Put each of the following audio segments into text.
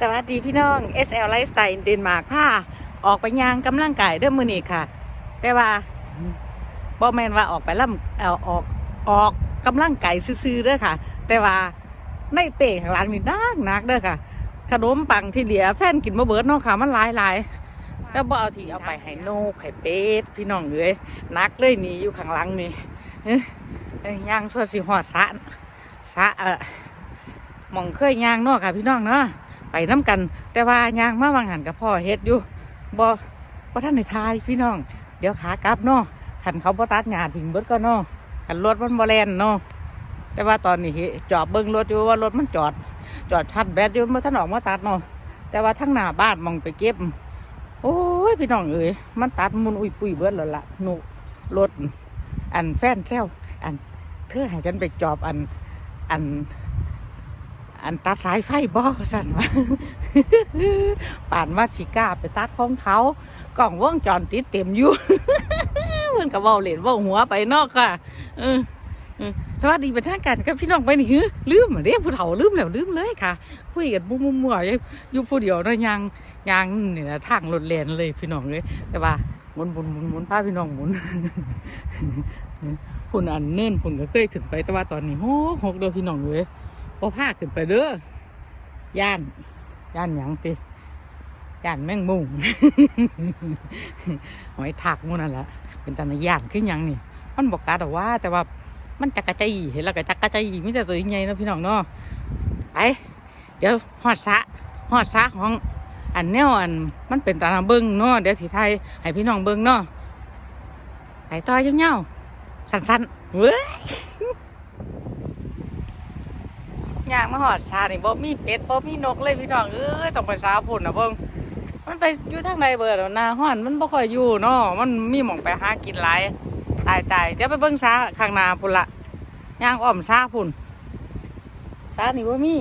สวัสดีพี่น้อง SL Lifestyle เดนมาร์กค่ะ ออกไปย่างกำลังกายเด้อมือนี้ค่ะ แต่ว่าบอแมนว่าออกไปล่ำเอาออกออกกำลังกายซื่อๆเด้อค่ะ แต่ว่าในเตะข้างหลังนี่นักนักเด้อค่ะ ขนมปังที่เหลือแฟนกินมาเบิร์ดเนาะค่ะ มันหลายหลายแล้วบ่เอาที่เอาไปให้นกให้เป็ดพี่น้องเอ้ยนักเลยนี่อยู่ข้างหลังนี่เอ้ยยางชั่วสิหอดสะสะเออหมองเคยย่างเนาะค่ะ พี่น้องเนาะ ไปน้ำกัน แต่ว่ายางมาวางหันกับพ่อเฮ็ดอยู่บ่บ่ท่านในทายพี่น้อง เดี๋ยวขากลับเนาะขันเขาบ่ตัดหญ้าทิ้งเบิดก็เนาะขันรถมันบ่แล่นเนาะแต่ว่าตอนนี้จอดเบิ่งรถอยู่ว่ารถมันจอด จอดชัดแบตอยู่เมื่อท่านออกมาตัดเนาะแต่ว่าทั้งหน้าบ้านมองไปเก็บ โอ้ยพี่น้องเอ้ยมันตัดมุนอุ้ยปุ้ยเบิดแล้วล่ะหนูรถอันแฟนแซวอันเธอให้ฉันไปจอบอันอัน อันตัดสายไฟบ่สั่นวะป่านว่าสิก้าไปตัดของเขากล่องวงจรติดเต็มอยู่เพื่อนกับเว้าเล่นเว้าหัวไปนอกค่ะเออเออสวัสดีเป็นทางการกับพี่น้องไปนี่หือลืมเด้ผู้เฒ่าลืมแล้วลืมเลยค่ะ คุยกันมุมมัวๆอยู่อยู่ผู้เดียวนะยางยางนี่นะทางรถแล่นเลยพี่น้องเลย แต่ว่าหมุนหมุนหมุนหมุนพาพี่น้องหมุนพุ่นอันเนิ่นพุ่นก็เคยขึ้นไปแต่ว่าตอนนี้โหกหกเด้อพี่น้องเลย พอพาขึ้นไปเด้อย่าน ย่านหยังติย่านแมงมุง หอยถักมูนั่นแหละเป็นตาในย่านขึ้นยังนี่ มันบอกกาดอกว่า แต่ว่ามันจักกระใจอีเห็นแล้วก็จักกระใจอีไมแต่ได้ตัวใหญ่ๆเนาะพี่น้องเนาะไปเดี๋ยวหอดสะหอดสะของอันแนวอันมันเป็นตานาเบิ้งเนาะเดี๋ยวสีไทยให้พี่น้องเบิ้งเนาะไปต่อยเงาๆสั้นๆเว้ย ยางมาหอดชานี่บ่มีเป็ดบ่มีนกเลยพี่น้องเอ้ยต้องไปสาพุ่นนะเบิ่งมันไปอยู่ทางใดเบิดแล้วนาฮ้อนมันบ่ค่อยอยู่เนาะมันมีหม่องไปหากินหลายตายตายเดี๋ยวไปเบิ่งซาข้างหน้าพุ่นละย่างอ้อมซาพุ่นซานี่บ่มี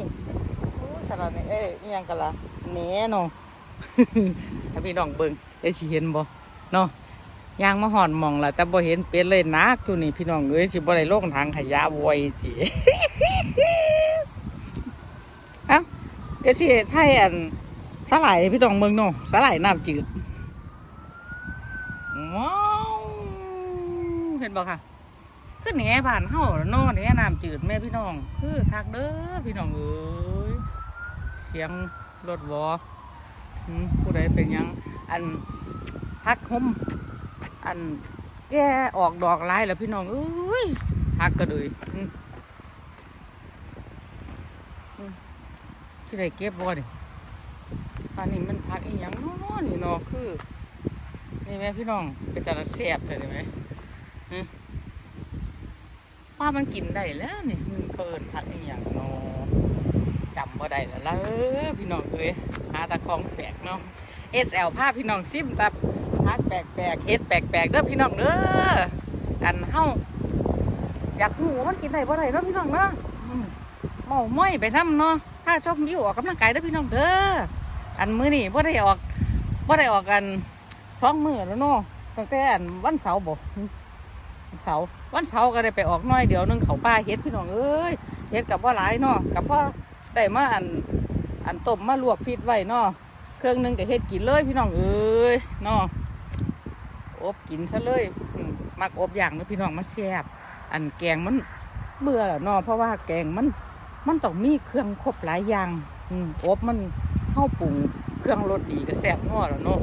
โอ้สารนี่เอ้ยอีหยังกันล่ะแหน่เนาะถ้าพี่น้องเบิ่งได้สิเห็นบ่เนาะย่างมาหอนมองละแต่บ่เห็นเป็ดเลยนักอยู่นี่พี่น้องเอ้ยสิบ่ได้ลงทางขยะบ่อยจิ เอ้า เดี๋ยวสิไทยอันสลายพี่ดองเมืองเนาะสลายน้ำจืดว้าวเห็นบ่ค่ะขึ้นแหนผ่านเฮาแล้วเนาะแหนน้ำจืดแม่พี่น้อง คือคักเด้อพี่น้องเอ้ยเสียงรถวอผู้ใดเป็นยัง อันพักหมอันแก่ออกดอกลายแล้วพี่น้องเอ้ยพักก็เลยอืม ที่ได้เก็บบ่นี่อันนี้มันผักอีหยังเนาะนี่เนาะคือ นี่แม่พี่น้องเป็นตาแซ่บเลยไหมว่ามันกินได้แล้วนี่มันเกินผักอีหยังเนาะจำบ่ได้แล้วพี่น้องเอ้ยหาตะคองแปลกเนาะ SL พาพพี่น้องซิมตับผักแปลกๆเฮ็ดแปลกๆเด้อพี่น้องเด้ออันเฮาอยากหูมันกินได้บ่ได้เนาะพี่น้องเนาะอืมเมาม้อยไปน้ำเนาะ ถ้าชอบวิวออกกำลังกายเด้อพี่น้องเด้ออันมือนี่บ่ได้ออกบ่ได้ออกกันสองมือแล้วเนาะตั้งแต่อันวันเสาร์บ่หึวันเสาร์วันเสาร์ก็ได้ไปออกน้อยเดี๋ยวนึงเขาป่าเฮ็ดพี่น้องเอ้ยเฮ็ดกับว่าหลายเนาะกับพ่อได้มาอันอันต้มมาลวกฟิตไว้เนาะเครื่องนึงก็เฮ็ดกินเลยพี่น้องเอ้ยเนาะอบกินซะเลยมักอบอย่างเนาะพี่น้องมันแซ่บอันแกงมันเบื่อเนาะเพราะว่าแกงมัน มันต้องมีเครื่องครบหลายอย่าง อืมอบมันเข้าปรุงเครื่องรสดีก็แซ่บนัวแล้วเนาะ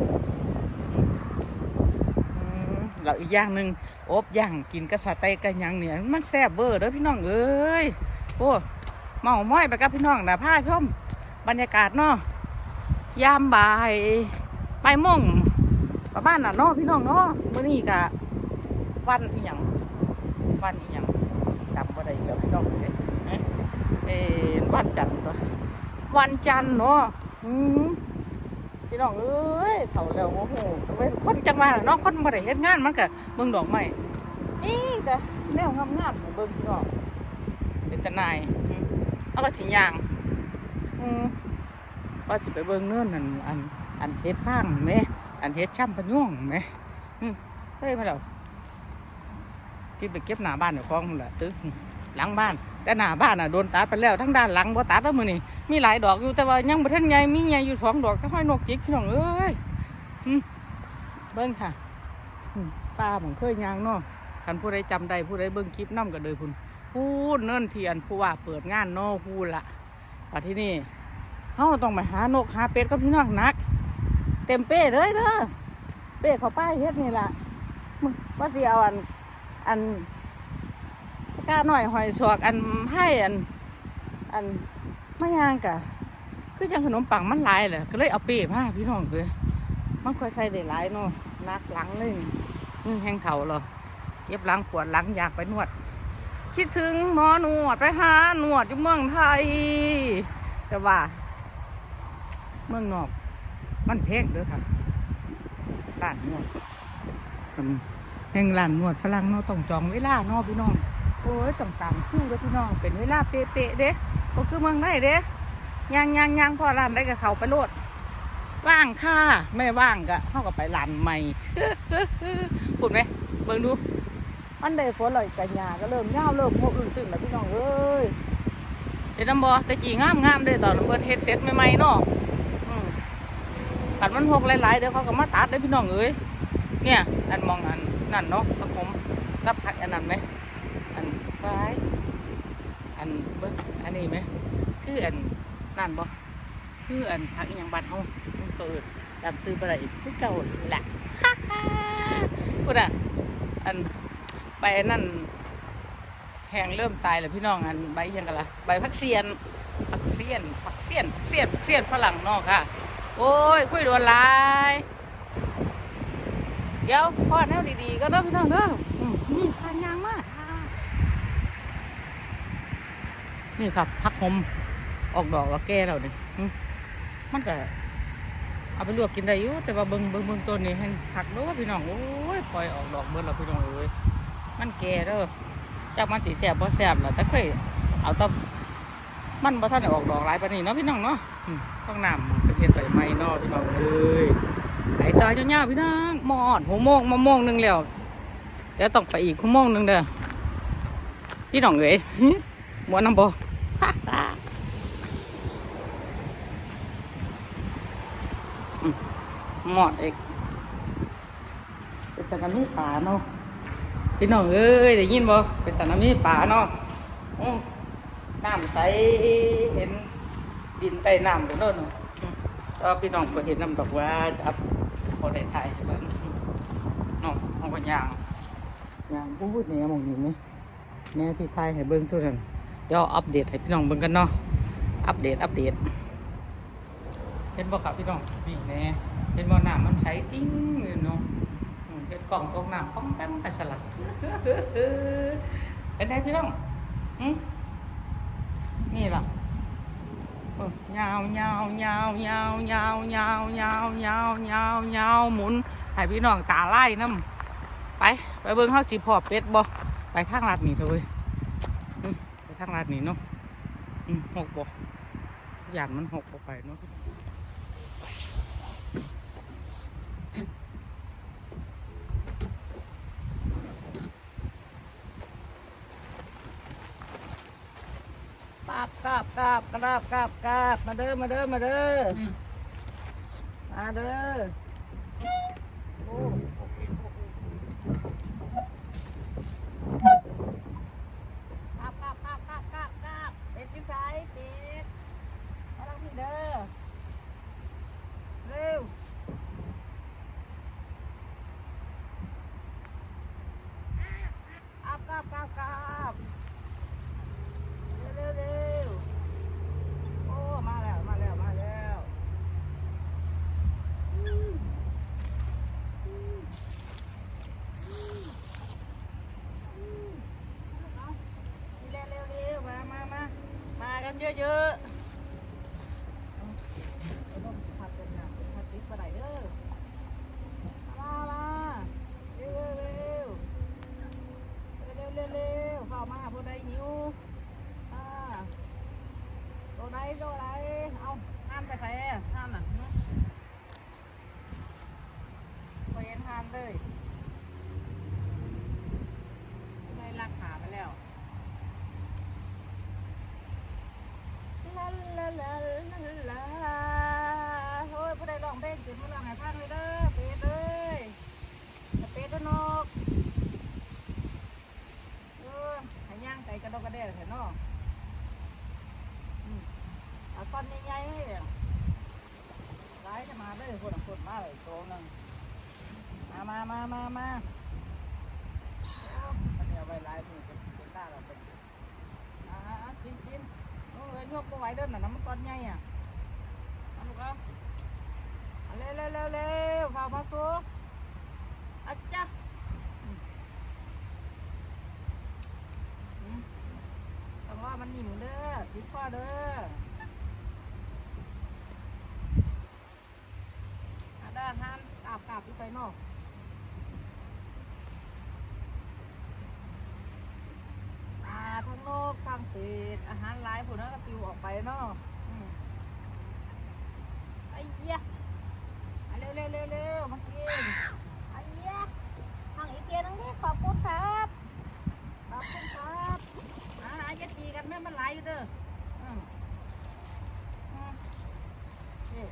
อืมแล้วอีกอย่างหนึ่งอบย่างกินกระสะไตกันยังเนี่ยมันแซ่บเบอร์เด้อพี่น้องเอ้ยโอ้เมาม้อยไปกับพี่น้องนะผ้าชมบรรยากาศเนาะยามบ่ายไปายโมงประมาณน่ะเนาะพี่น้องเนาะมื้อนี้กะวันอีหยังวันอีหยังจำว่ได้แล้วพี่น้องเอ้ยเอ๊ะเอ๊ะวันจันทร์ตัว วันจันทร์เนาะพี่น้องเอ้ยเถ่าแล้วโอ้โหเว้ยคนจังหวะเนาะคนบ่ได้เฮ็ดงานมันก็เบิ่งดอกไม้นี่แต่แนวงามๆของเบิ่งพี่น้องเป็นตนายเอาก็สิย่างอืมว่าสิไปเบิ่งเนินนั่นอันอันเฮ็ดฟางแหมอันเฮ็ดช่ำพะย่องแหมอืมเฮ้ยมาแล้วที่ไปเก็บหน้าบ้านเดี๋ยวคล้องแหละตึกหลังบ้าน แต่หน้าบ้านอะโดนตัดไปแล้วทั้งด้านหลังบ่ตัดแล้วมือนี้มีหลายดอกอยู่แต่ว่ายังบ่ทันใหญ่มีใหญ่อยู่สองดอกแต่ห้อยนกจิกพี่น้องเอ้ยเบิ่งค่ะป้าผมเคยยางเนาะคันผู้ใดจำได้ผู้ใดเบิ่งคลิปนํก็เลยพุ่นพูดเนิ่นเทียนผู้ว่าเปิดงานนาะพูดละว่าที่นี่เฮาต้องไปหานกหาเป็ดกับพี่น้องนัก เต็มเป้เลยเด้อเป้เขาป้ายเฮ็ดนี่ล่ะว่าสิเอาอันอัน ก้าหน่อยหอยสวกอันให้อัน อันมะยางกะคือจังขนมปังมันหลายแหละก็เลยเอาเป้มาพี่น้องเลยมันค่อยใส่ได้หลายเนาะนักหลังเลยนี่แห้งเข่าเหรอเย็บหลังปวดหลังอยากไปนวด คิดถึงหมอนวดไปหาหนวดอยู่เมืองไทย แต่ว่า เมืองนอก มันแพงเด้อค่ะร้านนวดแห่งร้านนวดฝรั่งเนาะต้องจองเวลาเนาะพี่น้อง อ้ยต้องตามชื่อเด้อพี่น้องเป็นเวลาเป๊ะๆเด้ก็คือเมืองได้เด้ย่างย่างย่างพอร้านได้กับเขาไปโลดว่างค่ะไม่ว่างก็เข้ากับไปร้านใหม่พูดไหมเบิ่งดูมันได้ฝนเลยกันยาก็เริ่มย่าวเริ่มโมอื่นตื่นแล้วพี่น้องเอ้ยเห็นน้ำบอแต่จีงามงามเด้ตอนเพิ่นเฮ็ดเสร็จใหม่ๆเนาะอืมปัดมันหกหลายๆเดี๋ยวเขาก็มาตัดได้พี่น้องเอ้ยเนี่ยอันมองอันนั่นเนาะพระผมกับผักอันนั้นไหม อันไว้อันเบิ้งอันนี้ไหม คืออันนั่นบ่คืออันผักอีหยังบ้านเฮามันเกิดจำซื้อบ่ได้คือเก่าแหละพูดอะอันใบนั่นแห้งเริ่มตายแล้วพี่น้องอันใบยังกันละใบพักเซียนพักเซียนพักเซียนพักเซียนพักเซียนฝรั่งนอกค่ะ โอ้ยคุยโดนลายเดี๋ยวพอดแนวดีๆก็เด้อพี่น้องเด้ออืมนี่ทานยางมากค่ะ นี่ครับพักหอมออกดอกแล้วแก่แล้วนี่อืมมันก็เอาไปลวกกินได้อยู่แต่ว่าเบิงเบิ่งเบิ่งต้นนี้แห้งคักเด้อพี่น้องโอ้ยปล่อยออกดอกเบิ่แล้วพี่น้องเอ้ยมันแก่เด้อจากมันสีแสบบ่แสบล่ะแต่เคยเอาตะมันบ่ทันออกดอกหลายปานนี้เนาะพี่น้องเนาะต้องน้ำประเทศใบไม้เนาะพี่น้องเอ้ยไก่ต่อยาวๆพี่น้องหมอดหัวโมงมาโมงหนึ่งแล้วเดี๋ยวต้องไปอีกชั่วโมงหนึ่งเด้อพี่น้องเอ้ยมวนน้ำบ่ หมอดเอกเป็นตะนามีป่าเนาะพี่น้องเอ้ยได้ยินบ่เป็นตะนามีป่าเนาะน้ำใสเห็นดินใต้น้ำไปโน่นเนาะก็พี่น้องก็เห็นน้ำดอกว่าจับพอได้ถ่ายให้เบิ่งน้องห้องก็ย่างย่างพูดเนี่ยมองอยู่ไหมแนวที่ถ่ายให้เบิ่งสุดนั่น เดี๋ยวอัปเดตให้พี่น้องเบิ่งกันเนาะอัปเดตอัปเดตเห็นบ่ครับพี่น้องนี่แน่เห็นบ่น้ำมันใสจริงเลยเนาะเห็นกล่องตรงน้ำป้องแป้มไปสลัดเป็นไงพี่น้องอืมนี่ล่ะเอยาวยาวยาวยาวยาวยาวยาวยาวยาวยาวหมุนให้พี่น้องตาไล่น้ำไป ไปเบิ่งเฮาสิพอเป็ดบ่ไปทางลาดนี่เถอะเว้ย ทางลาดนี่เนาะอืมหกบ่ยานมันหกบ่ไปเนาะกราบกราบกราบกราบกราบกราบมาเด้อมาเด้อมาเด้ออมาเด้อโอ้กราบกราบกราบกราบกราบกราบเป็ดที่ไสเป็ดมาทางนี้เด้อเร็วกราบกราบกราบกราบ เร็วเร็วโอ้ มาแล้ว มาแล้ว มาแล้วเร็วเร็วเร็วมามามามากัน เยอะเยอะต้องพัดตรงน้ำพัดติดไปไหนเด้อมามาเร็วเร็วเร็วเร็วเร็วเข้ามาผู้ใดหิวอ่าตัวไหนตัวไหนเอาห้ามไปใส่ห้ามน่ะเนาะพอเห็นห้ามเลยเลยลักขาไปแล้ว ตอนใหญ่ๆร้ายจะมาเด้อคนละคนมาเลยโตหนึง มามามามาอันเอาไว้ร้ายมือเป็นเป็นตาเราเป็นอ่าอ่ากินกินโอ้ยยกก็ไหวเด้อน่ะน้ำมันตอนใหญ่อะเอาลูกเอาเร็วเร็วเร็วเร็วพามาสู้อาจ้ะอืมอืมต้องว่ามันนิ่มเด้อติดข้อเด้อด้านห้ามกาบกาบที่ไปนอกอาทั้งโลกทางเศษอาหารหลาย ผุนนั้นก็ปิวออกไปเนาะไอ้เหี้ยอะเร็วเร็วเร็วเร็วมากินไอ้เหี้ยทางอีเกียนั่งนี่ขอบคุณครับขอบคุณครับอ่าอย่าตีกันแม่มันไหลายอยู่เด้ออืมอืมนี่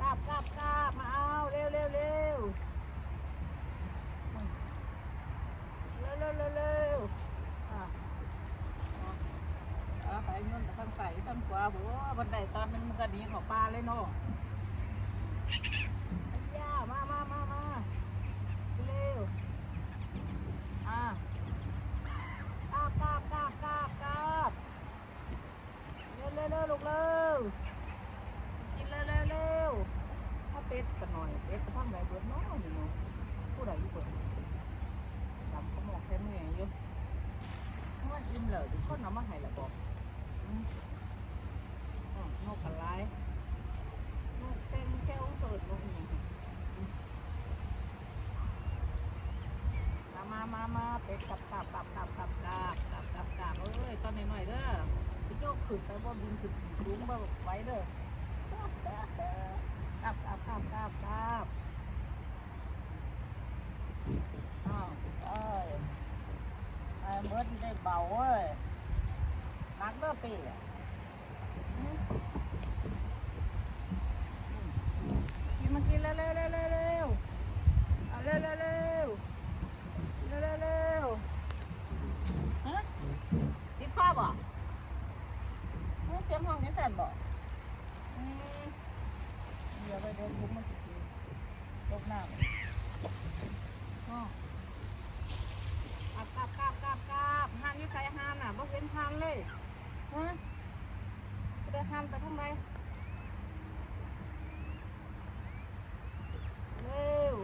กราบกราบกราบมาเอาเร็วเร็วเร็วเร็วเร็วเร็วเร็วอะเอาไปเงินทางใส่าวาบอกว่าบันไดตอนมันมันก็ดีของปลาเลยเนาะอ้ย่ามามามามาเร็วอะกาบกาบกาบกาบกาบเร็วเร็วเร็วลูกเร็วกินเร็วเร็วเร็วถ้าเป็ดกันหน่อยเป็ดจะพังไหนเบิดน้อยนี่เนาะผู้ใดอยู่เบิดดำก็มองแค่เมื่อยอยู่เมื่อกินเลยทุกคนเอามาให้ละบอกอืมอ๋อ นกอะไรนกเต็มแก้วเปิดนกนี่มามามามาเป็ดกลับกลับกลับกลับกลับกลับกลับกลับกลับเอ้ยตอนหน่อยๆเด้อพี่โจ้ขึ้นไปบ่บินขึ้นสูงบ่ไหว้เด้อกราบกราบกราบกราบกราบกราบอ้าวเอ้ยไอ้เบิร์ดได้เบาเว้ยนักเด้อปีอะอืมกินมากินเร็วเร็วเร็วเร็วเร็วเอาเร็วเร็วเร็วเร็วเร็วเร็วฮะติดข้อบ่เฮ้ยเสียงห้องนี้แสนบ่อืม เดี๋ยวไปโดนทุบมันสิกินตกน้ำอ๋อกราบกราบกราบกราบห้านนี่ใส่ห้านอะบ่เห็นห้านเลยฮะไปได้ห้านไปทางใดเร็ว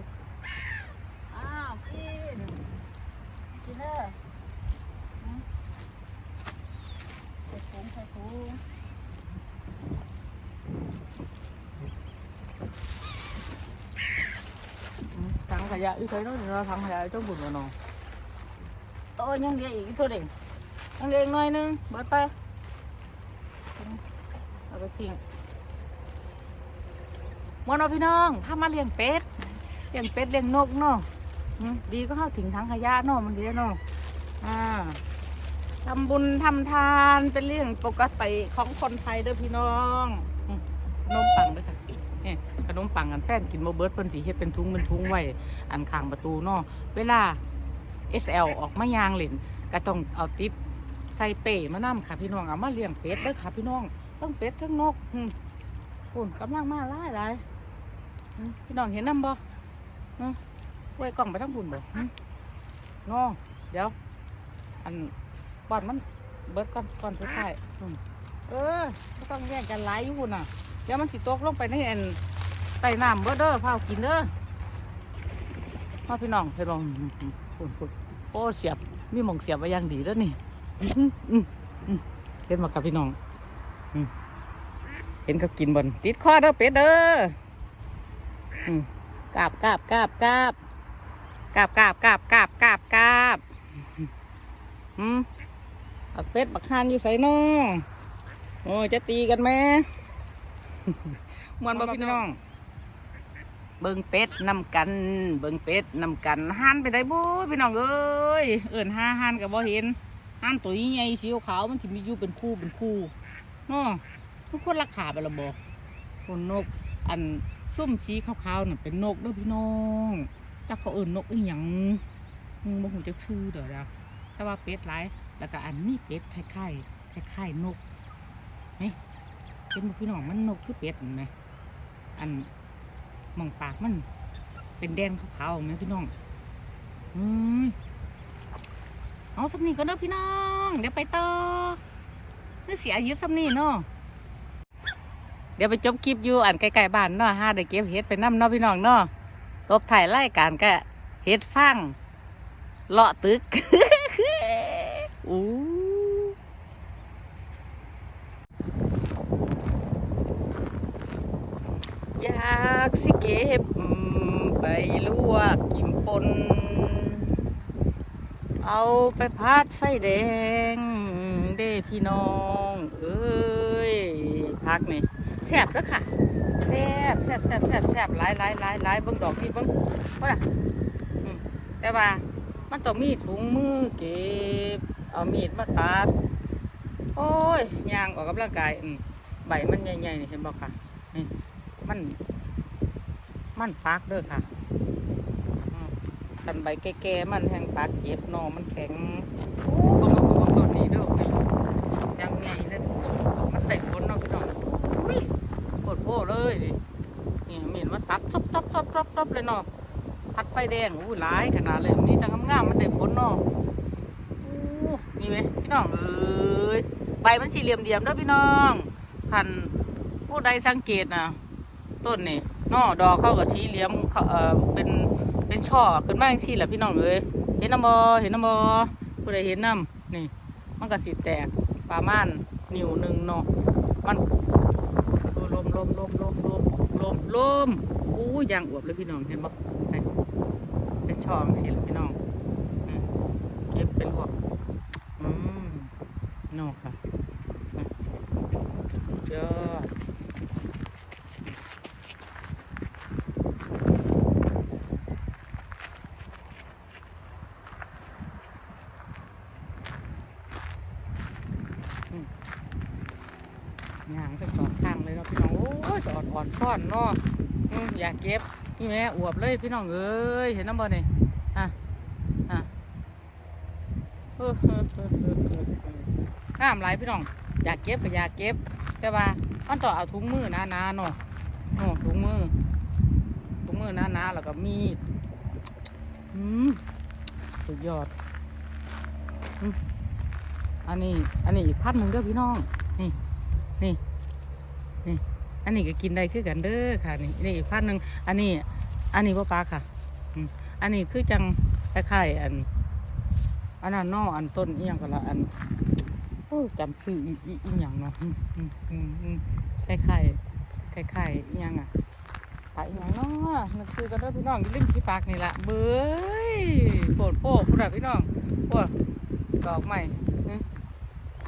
อ้าวกิน กินเด้อหืมใส่ถุงใส่ถุง ยะอีกใครน้อยเราถังขยะ trong bùn vào nọ tôi nhân đi ý tôi đi nhân đi ngay นึงเบิดไปเอาไปทิ้งมอนอพี่น้องถ้ามาเลี้ยงเป็ดเลี้ยงเป็ดเลี้ยงนกเนาะอืมดีก็เข้าถึงถังขยะเนาะมันดีเนาะอ่าทำบุญทำทานเป็นเรื่องปกติของคนไทยเด้อพี่น้องนมปังด้วยค่ะ นี่ขนมปังกันแฟนกินโมเบิร์ตเพิ่นสีเฮ็ดเป็นทุงเป็นทุงไว้อันข้างประตูนาะเวลา SL ออกมายางเหล่นก็ต้องเอาติดใส่เป้มานํค่ะพี่น้องเอามาเลี้ยงเป็ดเด้อค่ะพี่น้องทั้งเป็ดทั้งนกอืมคุณกำลังมาหลายหลายพี่น้องเห็นนำบ่อืมไว้กล่องไปทั้งบุญบ่น้องเดี๋ยว อันก่อนมันเบิร์ดก่อนก่อนสุดท้ายเออไม่ต้องแย่งกันหลายอยู่พุ่นน่ะ ดี๋ยวมันสิตกลงไปในอันใต้น้ำเบ้อเด้อพากินเด้อมาพี่น้องพี่น้องโอ้เสียบมีหมองเสียบไว้อย่างดีแล้วนี่เห็นมากับพี่น้องเห็นเขากินบนติดคอเด้อเป็ดเด้อกาบกาบกาบกาบกาบกาบกาบกาบกาบกาบอืมบักเป็ดบักฮานอยู่ใส่น้องโอ้จะตีกันไหม มวนบ่พี่น้อง เบิ่งเป็ดนำกัน เบิ่งเป็ดนำกันห่านไปได้บุพี่น้องเอ้ยเอิ้นห้าห่านก็บ่เห็นห่านตัวใหญ่สีขาวๆมันสิมีอยู่เป็นคู่เป็นคู่เนาะทุกคนราคาไปและบ่คนนก อันซุ่มสีขาวๆน่ะเป็นนกเด้อพี่น้องจักเขาเอิ้นนกอีหยังอืมบ่หูจักชื่อเด้อแล้วแต่ว่าเป็ดหลายแล้วก็อันนี้เป็ดคล้ายๆคล้ายๆนกไหม เห็นบ่พี่น้องมันนกคือเป็ดเห็นไหมอันมองปากมัน เป็นแดงขาวๆไหมพี่น้องอืมเอาสำนีก็เด้อพี่น้อง เดี๋ยวไปต่อนี่เสียอายุสำนีเนาะเดี๋ยวไปจบคลิปอยู่อันใกล้ๆบ้านเนาะห้าได้เก็บเห็ดไปน้ำเนาะพี่น้องเนาะตบถ่ายรายการก็เห็ดฟังเลาะตึกอู้อยา กสิเก็บไปลวกกินปน เอาไปพัดไฟแดง เด้พี่น้อง เอ้ยพักนี่แซ่บแล้วค่ะแซ่บแซ่บแซ่บแซ่บแซ่บหลายหลายหลายหลายเบิ่งดอกนี่เบิ่งว่าแต่ว่ามันต้องมีถุงมือเก็บ เอามีดมาตัด โอ้ยยางออกกำลังกายอืมใบมันใหญ่ๆนี่เห็นบอกค่ะ นี่มัน มันปักเด้อค่ะกันใบแก่ๆมันแห้งปักเจ็บนอมันแข็งโอ้กำลังกำลังตอนนี้เด้อนี่ยังไงเลยมันได้ฝนเนาะพี่น้องอุ้ยโคตรโพเลยนี่มีดมาตัดซับซับซับซับซับเลยเนาะพัดไฟแดงอู้หลายขนาดเลยนี่ตั้งงามๆมันได้ฝนเนาะอู้นี่ไหมพี่น้องเอ้ยใบมันสี่เหลี่ยมเดียมๆเด้อพี่น้องคันผู้ใดสังเกตนะต้นนี่ นอดอกเข้ากับสีเหลี่ยมเขาเอเป็นเป็นช่อขึ้นมาอย่างสี่แหละพี่น้องเอ้ยเห็นน้ำบอเห็นน้ำบอผู้ใดเห็นน้ำนี่ มันก็สีแตกประมาณนิ้วหนึ่งเนาะมันโอ้ลมลมลมลมลมลมลมอู้ยางอวบเลยพี่น้องเห็นบ่นี่เป็นช่อจังสี่แหละพี่น้องเก็บเป็นพวกอืมนอกค่ะเจ้าอืมย่างสักสองทางเลยเนาะพี่น้อง โอ้ยสอดอ่อ นอนเนาะอืมอยากเก็บนี่แม่อวบเลยพี่น้องเอ้ยเห็นน้ำบ่นี่อะอะเออเออเออเออเออน้ำไหลายพี่น้อง อยากเก็บก็อยากเก็บ แต่ว่ามันต้องเอาถุงมือหนาๆเนาะโอ้ถุงมือถุงมือหนาๆแล้วก็มีดอืมสุดยอดอันนี้ อันนี้อีกพันหนึ่งเด้อพี่น้อง นี่ นี่ นี่ อันนี้ก็กินได้คือกันเด้อค่ะ นี่นี่อีกพันหนึ่งอันนี้ อันนี้พ่ปลาค่ะอันนี้คือจังคล้ายๆอัน อันนั้นนออันต้นเอียงกันละอันโอ้จำชื่ออีอีอีหยังเนาะอืมอืมอืมอืมคล้ายคล้ายคล้ายๆอียงอะปลาอีหยังเนาะนึกชื่อกันเด้อพี่น้องอยู่ริมชีปากนี่แหละเบ้ยโปวดโป้พูดอะพี่น้องโอ้ดอกใหม่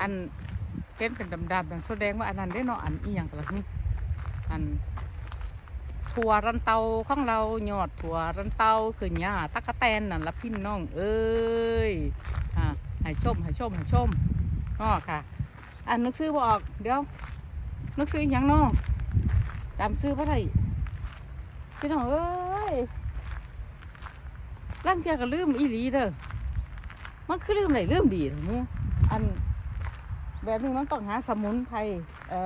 อันเป็นเป็นดำๆนั่นแสดงว่าอันนั้นได้เนาะอันอียงกันละนี่ อันถั่วรันเตาของเรายอดถั่วรันเตาคือหญ้าตะกะแตนนั่นละพี่น้องเอ้ยอ่าให้ชมให้ชมให้ชมอ๋อค่ะ อันนึกซื้อบออกเดี๋ยวนึกซื้อยังน้อจำซื้อพระไทยพี่น้องเอ้ยร่างเทียก็ลืมอีหลีเด้อมันคือลืมไหนลืมดีเถอะหมูอันแบบนี้มันต้องหาสมุนไพรเอ่อ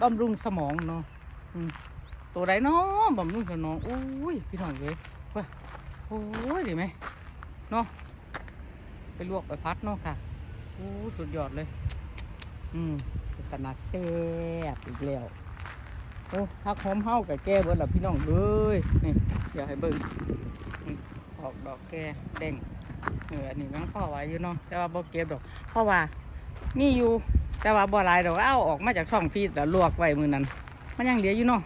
บำรุงสมองเนาะ ตัวใดเนาะบำรุงสมองอุ้ยพี่น้องเว้ยว่าโอ้ยดีไหมเนาะไปลวกไปพัดเนาะค่ะโอ้สุดยอดเลย อืมเป็นขนาดแซ่บอีกแล้วโอ้พักหอมเฮากับแก้เบิดล้วพี่น้องเอ้ยนี่อย่าให้เบิ่งอออกดอกแก่แดงเอออันนี้ยังพ่อไว้อยู่เนาะแต่ว่าบ่เก็บดอกเพราะว่านี่อยู่แต่ว่าบ่หลายดอกเอาออกมาจากช่องฟีดแล้วลวกไว้มือนั้น มันยังเหลืออยู่เนาะ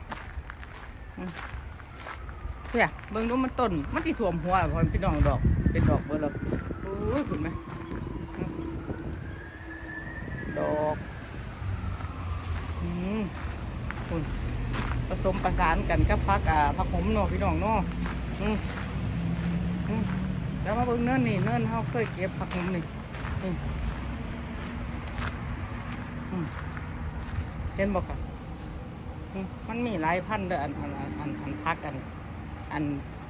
เพื่อเบิ่งดูมันต้น มันที่ถ่วมหัวพอพี่น้องดอก เป็นดอกเบอร์ละโอ้ยเห็นไหมดอกอืมคุณผสมประสานกันกับพักอ่าพักหอมเนาะพี่น้องเนาะอืมอืมแล้วมาเบิ่งเนินนี่เนินเฮาเคยเก็บผักหอมนี่นี่เห็นบอกค่ะ มันมีหลายพันธุ์เด้ออันอันอันอันอันพักอัน อัน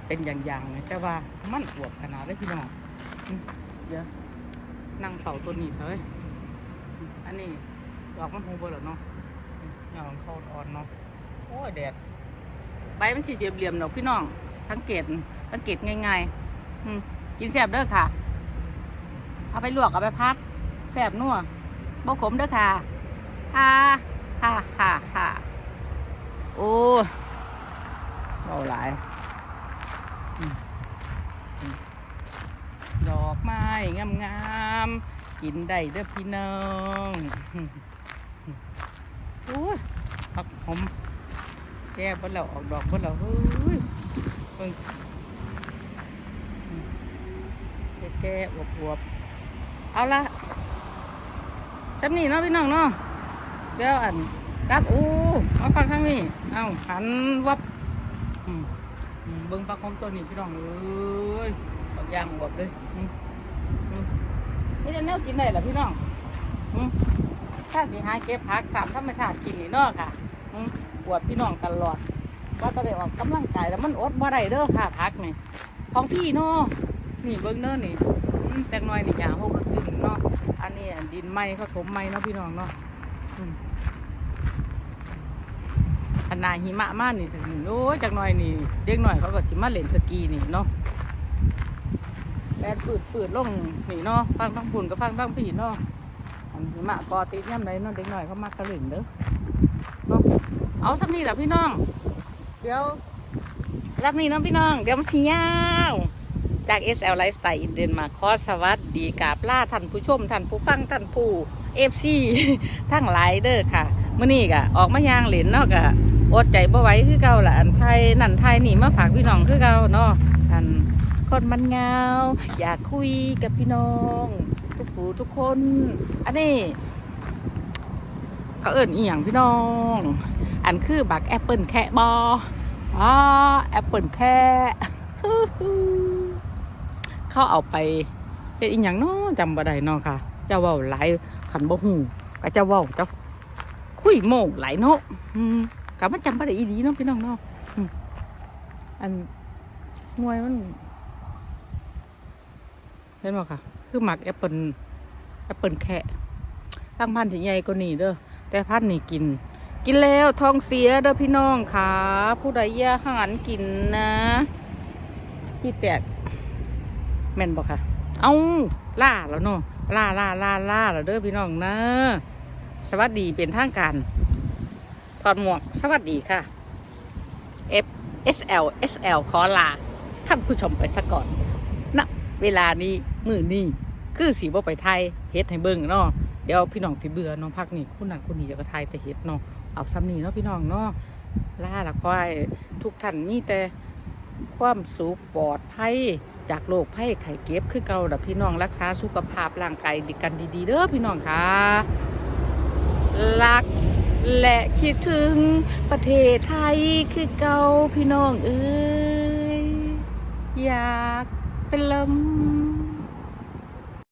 เป็นอย่างๆนะแต่ว่ามันอวบขนาดเลยพี่น้องเดี๋ยวนั่งเฝ้าตัวนี้เถอะเว้ยอันนี้ดอกมันหูเบอร์หรอเนาะเงางเขาอ่อนเนาะโอ้ยแดดใบมันสีเหลี่ยมๆดอกพี่น้องสังเกตสังเกตง่ายๆกินแซ่บเด้อค่ะ เอาไปลวกเอาไปพัดแซ่บนัวบ่ขมเด้อค่ะฮ่าฮ่าฮ่าฮ่า โอ้เบาหลายดอกไม้งามๆกินได้เด้อพี่น้องโอ้ยผักหอมแก่บนเราออกดอกบนเราเฮ้ยเบิ่งแก่ๆอวบๆเอาละชั้นนี้เนาะพี่น้องเนาะเดี๋ยวอัน กับอู้มาฟังข้างนี้เอาหันวับเบิ้งปลาคมตัวนี้พี่น้องเอ้ยบาย่างอวบเลยนี่จะแนวกินได้หรอพี่น้องอถ้าสิหาเก็บผักตามธรรมชาติกินนี่เนาะค่ะอืมปวดพี่น้องตลอดว่าตอนเด็กออกกำลังกายแล้วมันอดบ่ได้เด้อค่ะผักนี่ของพี่เนาะนี่เบิ้งเด้อนี่แต่น้อยนี่อย่างหกกระตึงเนาะอันนี้ดินไม้เขาถมไม้เนาะพี่น้องเนาะ นนาหิมะมากนี่สิโอ้ยจากหน่อยนี่เด็กหน่อยเขาก็สิมาเล่นสกีนี่เนาะแปดปืดปืดลงนี่เนาะฟังทั้งปุ่นกับฟังทั้งผีเนาะหิมะกอติดย่ำไหนเนาะเด็กหน่อยเขามากระเล่นเด้อเนาะเอาสักนี่แหละพี่น้อง เดี๋ยวรับนี่เนาะพี่น้อง เดี๋ยวมันสียาวจาก SL Lifestyle in Denmark ขอสวัสดีกาบล่าท่านผู้ชมท่านผู้ฟังท่านผู้ FC ทั้งหลายเด้อค่ะ มื้อนี้ก็ออกมายางเหรนเนาะก็ อดใจบ่ไหวคือเก่าละอันไทยนั่นไทยนี่มาฝากพี่น้องคือเก่าเนาะอันคนมันเงาอยากคุยกับพี่น้อง ทุกผู้ทุกคน อันนี้เขาเอิ่นอีหยังพี่น้อง อันคือบักแอปเปิลแค่บออ๋อแอปเปิลแค่เขาเอาไปเป็นอีหยังเนาะจำบ่ได้เนาะค่ะจ้าเว้าหลายขันบ่ฮู้ก็จ้าเว้าจ้าคุยโม่หลายเนาะ อืมก็มันจำบ่ได้อีดีเนาะพี่น้องเนาะอืมอันมวยมันเห็นบ่ค่ะ คือหมักแอปเปิลแอปเปิลแค่ตั้งพันธุ์ที่ใหญ่กว่านี้เด้อแต่พันธุ์นี่กิน กินแล้วท้องเสียเด้อพี่น้องค่ะ ผู้ใดอย่าหารกินนะพี่แตกแม่นบอกค่ะ เอาล่าแล้วเนาะล่าล่าล่าล่าแล้วเด้อพี่น้องนะ สวัสดีเป็นทางการ ถอดหมวก สวัสดีค่ะ F S L S L ขอลา ท่านผู้ชมไปซะก่อนณเวลานี้ มือนี้คือสีบ่ไปไทยเฮ็ดให้เบิ่งเนาะเดี๋ยวพี่น้องสิเบื่อน้องพักนี่คุณนั่นคุณนี่จะก็ไทยแต่เฮ็ดเนาะเอาซ้ำนี่เนาะพี่น้องเนาะล่าละควายทุกท่านมีแต่ความสุขปลอดภัยจากโรคภัยไข้เก็บคือเก่าดับพี่น้องรักษาสุขภาพร่างกายดีกันดีๆเด้อพี่น้องค่ะรัก และคิดถึงประเทศไทยคือเก่าพี่น้องเอ้ยอยากเป็นลม